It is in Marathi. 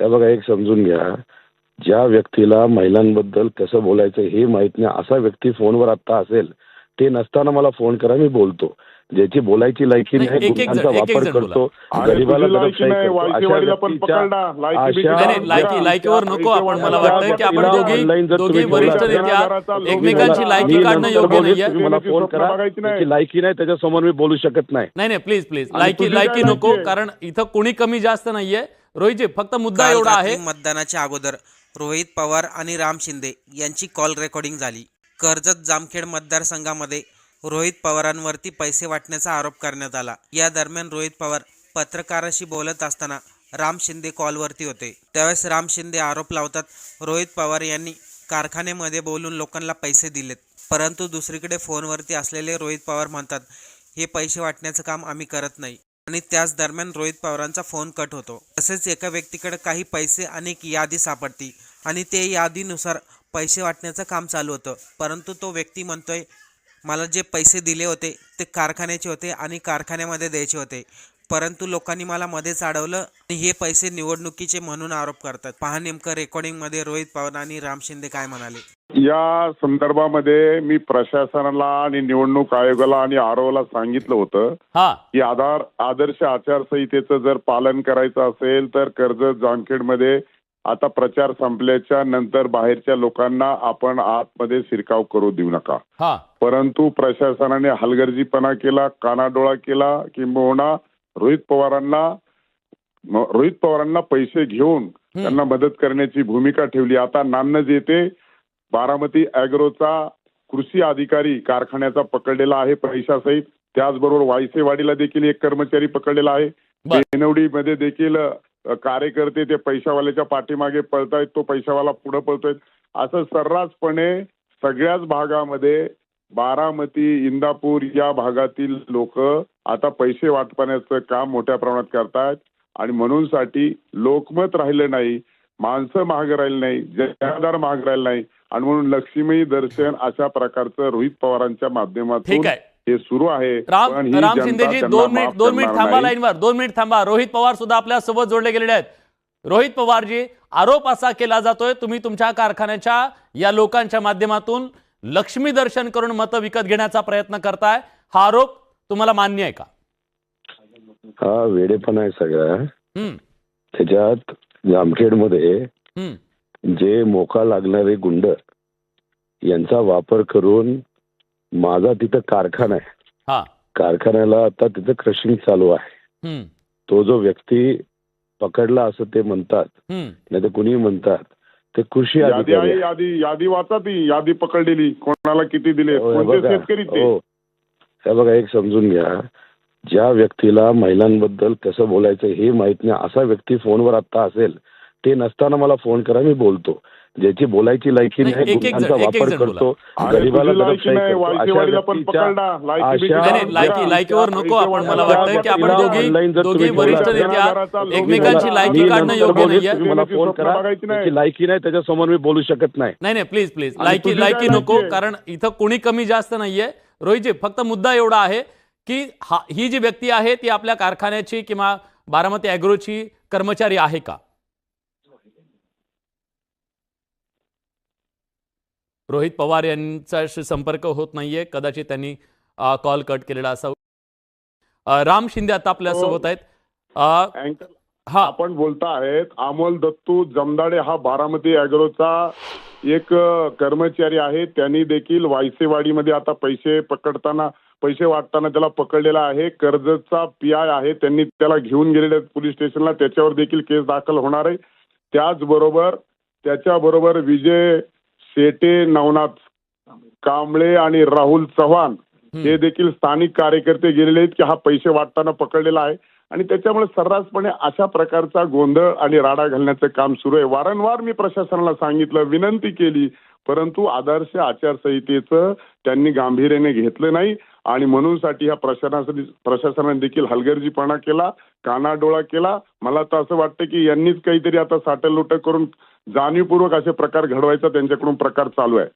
हे बघा एक समजून घ्या. ज्या व्यक्तीला महिलांबद्दल कसं बोलायचं हे माहीत नाही असा व्यक्ती फोनवर आता असेल ते नसताना मला फोन करा मी बोलतो ज्याची बोलायची लायकी नाही, नाही एक- एक गुन्ह्यांचा जण- एक- एक वापर जण. करतो अरे गरिबाला तुझी लायकी दडपशाही नाही, करतो. अशा वायसीवाडीला पण व्यक्तीच्या- पकडला. लायकी अशा- बिकी नाही नाही लायकी लायकीवर नको आपण मला वाटतं की आपण तिला दोघी online जर दोघी तुम्ही वरिष्ठ एकमेकांची मी लायकी नंतर काढणं योग्य बोलेन. नाहीये तुम्ही मला फोन करा बघायची नाही. त्याची लायकी नाही त्याच्यासमोर मी बोलू शकत नाही नाही नाही प्लीज प्लीज आणि लायकी तुझी लायकी नको लायकी आहे? कारण इथं कोणी कमी जास्त नाहीये रोहितजी फक्त मुद्दा काल एवढा रात्री आहे मतदानाच्या अगोदर रोहित पवार आणि राम शिंदे यांची कॉल रेकॉर्डिंग झाली कर्जत जामखेड मतदारसंघामध्ये रोहित पवारांवरती पैसे वाटण्याचा आरोप करण्यात आला. या दरम्यान रोहित पवार पत्रकाराशी बोलत असताना राम शिंदे कॉलवरती होते. त्यावेळेस राम शिंदे आरोप लावतात रोहित पवार यांनी कारखान्यामध्ये बोलून लोकांना पैसे दिलेत. परंतु दुसरीकडे फोनवरती असलेले रोहित पवार म्हणतात हे पैसे वाटण्याचं काम आम्ही करत नाही. आणि त्याच दरम्यान रोहित पवारांचा फोन कट होतो. तसेच एका व्यक्तीकडे काही पैसे आणि एक यादी सापडती आणि ते यादीनुसार पैसे वाटण्याचं काम चालू होतं. परंतु तो व्यक्ती म्हणतोय मला जे पैसे दिले होते ते कारखान्याचे होते आणि कारखान्यामध्ये द्यायचे होते. परंतु लोकांनी मला मध्येच अडवलं आणि हे पैसे निवडणुकीचे म्हणून आरोप करतात. पहा नेमकं रेकॉर्डिंगमध्ये रोहित पवार आणि राम शिंदे काय म्हणाले. या संदर्भामध्ये मी प्रशासनाला आणि निवडणूक आयोगाला आणि आरोला सांगितलं होतं हा. की आधार आदर्श आचारसंहितेचं जर पालन करायचं असेल तर कर्जत जामखेडमध्ये आता प्रचार संपल्याच्या नंतर बाहेरच्या लोकांना आपण आतमध्ये शिरकाव करू देऊ नका. हा. परंतु प्रशासनाने हलगर्जीपणा केला कानाडोळा केला किंबहुना रोहित पवारांना रोहित पवारांना पैसे घेऊन त्यांना मदत करण्याची भूमिका ठेवली. आता नान्नज येथे बारामती अॅग्रोचा कृषी अधिकारी कारखान्याचा पकडलेला आहे पैशासहित. त्याचबरोबर वायसेवाडीला देखील एक कर्मचारी पकडलेला आहे. बेनवडीमध्ये देखील कार्यकर्ते ते पैशावाल्याच्या पाठीमागे पळतायत तो पैशावाला पुढे पळतोय असं सर्रासपणे सगळ्याच भागामध्ये बारामती इंदापूर या भागातील लोक आता पैसे वाटपण्याचं काम मोठ्या प्रमाणात करतायत. आणि म्हणून साठी लोकमत राहिलं नाही माणसं महाग राहिली नाही जनाधार महाग राहिला नाही. आणि म्हणून लक्ष्मी दर्शन अशा प्रकारचं रोहित पवारांच्या माध्यमातून हे सुरू आहे राम राम शिंदेजी दोन मिनिट दोन मिनिट थांबा. लाईनवर दोन मिनिट थांबा. रोहित पवार सुद्धा आपल्यासोबत जोडले गेलेले आहेत. रोहित पवारजी आरोप असा केला जातोय तुम्ही तुमच्या कारखान्याच्या या लोकांच्या माध्यमातून लक्ष्मी दर्शन करून मतं विकत घेण्याचा प्रयत्न करताय. हा आरोप तुम्हाला मान्य आहे का? हा वेडेपणा आहे सगळा हम्म, त्याच्यात जामखेडमध्ये. जे मोका लागणारे गुंड यांचा वापर करून माझा तिथं कारखाना आहे. हा. कारखान्याला आता तिथं क्रशिंग चालू आहे. तो जो व्यक्ती पकडला असं ते म्हणतात. नाही तर कुणी म्हणतात. ते कृषी यादी आहे. यादी यादी वाचा ती यादी पकडलेली. कोणाला किती दिले? शेतकरी हो. हे बघा एक समजून घ्या. ज्या व्यक्तीला महिलांबद्दल कसं बोलायचं हे माहीत नाही. असा व्यक्ती फोनवर आता असेल. ते नसताना मला फोन करा मी बोलतो. ज्याची बोलायची लायकी नाही, गुन्ह्यांचा वापर. करतो लायकीवर नको आपण मला वाटतं की आपण दोघी दोघी वरिष्ठ नेत्या एकमेकांची लायकी काढणं योग्य नाहीये. तुम्ही मला फोन करा. लायकी नाही त्याच्यासमोर मी बोलू शकत नाही. नाही नाही प्लीज प्लीज लायकी लायकी नको? कारण इथं कोणी कमी जास्त नाहीये. रोहितजी फक्त मुद्दा एवढा आहे की हा ही जी व्यक्ती आहे ती आपल्या कारखान्याची किंवा बारामती अॅग्रोची कर्मचारी आहे का? रोहित पवार यांच्याशी संपर्क होत नाहीये. कदाचित त्यांनी कॉल कट केलेला असावा. राम शिंदे आता आपल्या हो. सोबत आहेत. अ, अँकर हा. आपण बोलता आहेत अमोल दत्तू जमदाडे हा बारामती अॅग्रोचा एक कर्मचारी आहे. त्यांनी देखील वायसेवाडीमध्ये आता पैसे पकडताना पैसे वाटताना त्याला पकडलेला आहे. कर्जतचा पी आय आहे. त्यांनी त्याला घेऊन गेलेले आहेत पोलीस स्टेशनला. त्याच्यावर देखील केस दाखल होणार आहे. त्याचबरोबर त्याच्याबरोबर विजय शेटे नवनाथ कांबळे आणि राहुल चव्हाण हे देखील स्थानिक कार्यकर्ते गेलेले आहेत की हा पैसे वाटताना पकडलेला आहे. आणि त्याच्यामुळे सर्रासपणे अशा प्रकारचा गोंधळ आणि राडा घालण्याचं काम सुरू आहे. वारंवार मी प्रशासनाला सांगितलं विनंती केली परंतु आदर्श आचारसंहितेचं त्यांनी गांभीर्याने घेतलं नाही आणि म्हणूनसाठी ह्या प्रशासनासाठी प्रशासनाने देखील हलगर्जीपणा केला कानाडोळा केला. मला तर असं वाटतं की यांनीच काहीतरी आता साटलोट करून जाणीवपूर्वक असे प्रकार घडवायचा त्यांच्याकडून प्रकार चालू आहे.